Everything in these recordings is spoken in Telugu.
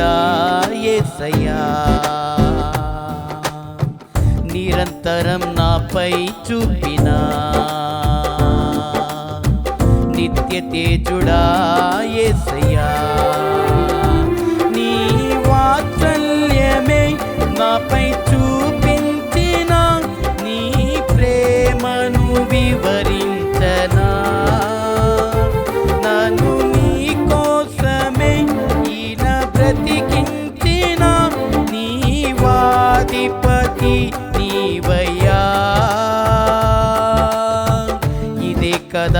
తేజుడా యేసయ్యా నిరంతరం నాపై చూపినా? నిత్య తేజుడా ఏసయ్యా?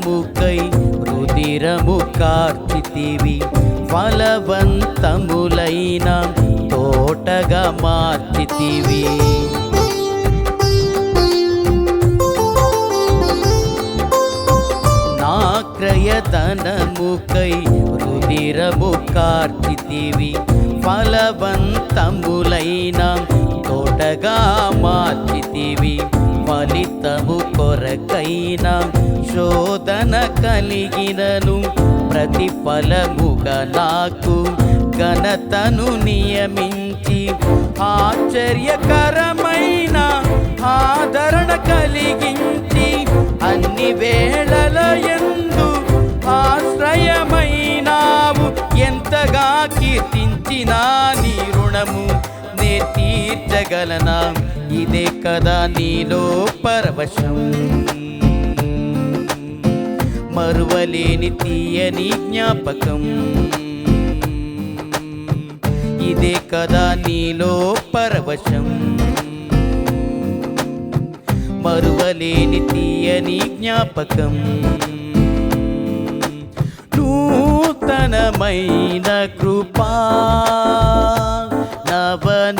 ఆక్రయతనముకై రుదిరము కార్చితివి ఫలవంతములైన తోటగా మార్చితివి. నాక్రయతనముకై రుదిరము కార్చితివి ఫలవంతములైన తోటగా మార్చితివి ఫలితము కొరకైన శోధన కలిగినను ప్రతిఫలముగా నాకు ఘనతను నియమించి ఆశ్చర్యకరమైన ఆదరణ కలిగించి అన్ని వేళల ఎందు ఆశ్రయమైనావు. ఎంతగా కీర్తించినా నీ రుణము తీర్చగలనా? ఇదే కదా నీలో పరవశం. మరువలేని తీయని జ్ఞాపకం. ఇదే కదా నీలో పరవశం. మరువలేని తీయని జ్ఞాపకం. నూతనమైన కృపా నవన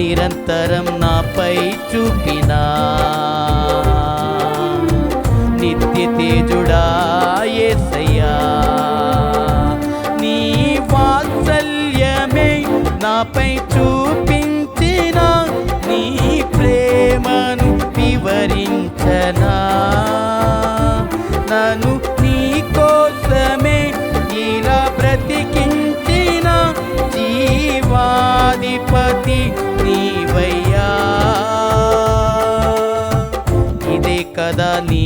నిరంతరం నాపై చూపినా. నిత్య తేజుడా నీ వాత్సల్యమే నాపై చూపించిన నీ ప్రేమను వివరించనా.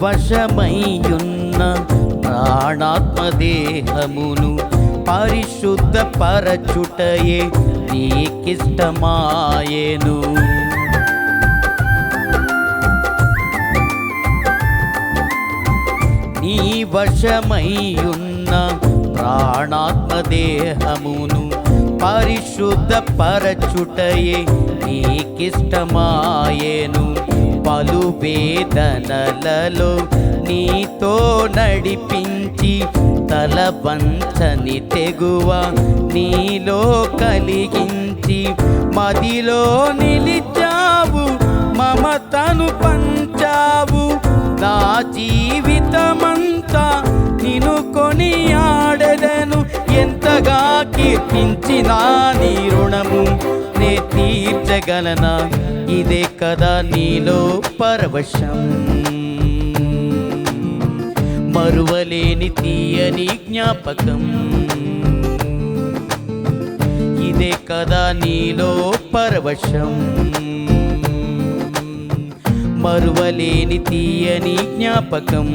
వశమయ్యున్న ప్రాణాత్మదేహమును పరిశుద్ధ పరచుటయే నీకిష్టమాయేను. నీ వశమయ్యున్న ప్రాణాత్మదేహమును పరిశుద్ధ పరచుటయే నీకిష్టమాయేను. పలు వేదనలలో నీతో నడిపించి తల వంచని తెగువ నీలో కలిగించి మదిలో నిలిచావు మమతను పంచావు. నా జీవితమంతా నిన్ను కొని ఆడదను ఎంతగా కీర్తించినా తీర్చగలనా ఇదే కదా నీలో పరవశం. మరువలేని తీయని జ్ఞాపకం. ఇదే కదా నీలో పరవశం. మరువలేని తీయని జ్ఞాపకం.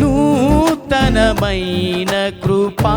నూతనమైన కృపా.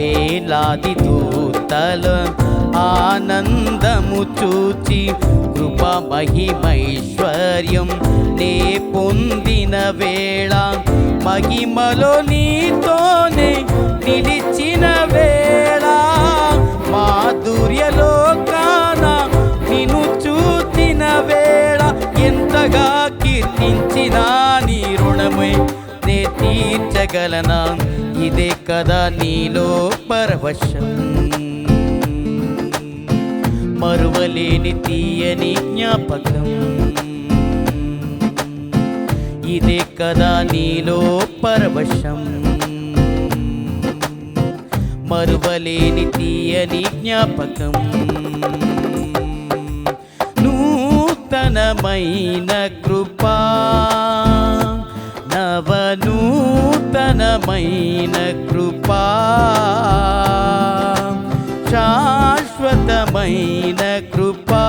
వేలాది దూతల ఆనందము చూచి కృప మహిమైశ్వర్యం నే పొందిన వేళ మహిమలో నీతోనే నిలిచిన వేళ మాధుర్యలో కాన నిన్ను చూచిన వేళ ఎంతగా కీర్తించినా తీర్చగలనా ఇదే కదా నీలో పరవశం. మరువలేని తీయని జ్ఞాపకం. ఇదే కదా నీలో పరవశం. మరువలేని తీయని జ్ఞాపకం. నూతనమైన కృపా నూతనమైన కృపా శాశ్వతమైన కృపా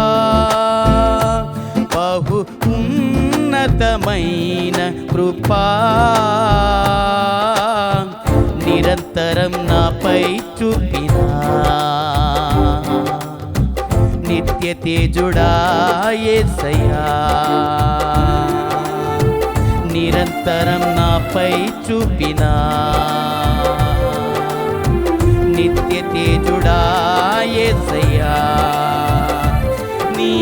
బహు ఉన్నతమైన కృపా. నిరంతరం నాపై చూపినా నిత్య తేజుడా యేసయ్యా నిరంతరం నాపై చూపినా. నిత్య తేజుడా ఏసయ్యా నీ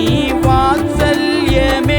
వాత్సల్యమే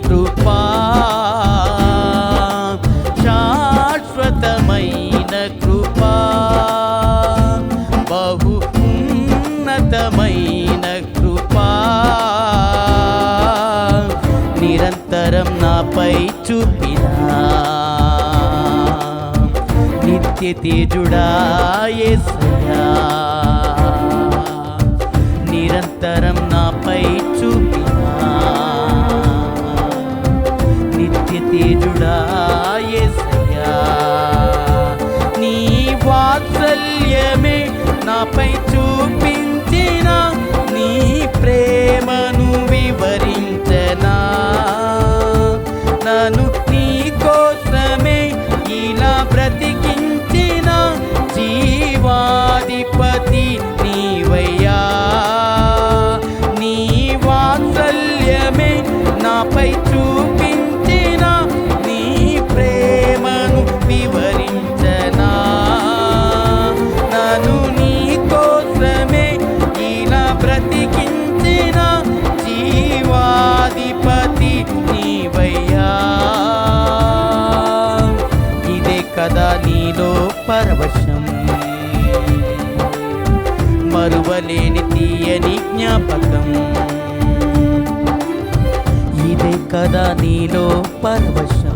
కృపా. శాశ్వతమైన కృపా. బహు ఉన్నతమైన కృపా. నిరంతరం నాపై చూపినా. నిత్య తేజుడా యేసయ్యా నిరంతరం తేజుడా యేసయ్యా నీ వాత్సల్యమే నాపై చూపించిన నీ ప్రేమను వివరించనా. నన్ను నీ కోసమే ఇలా ప్రతి కదా నీలో పరవశం. మరువలేని తీయని జ్ఞాపకం. ఇదే కదా నీలో పరవశం.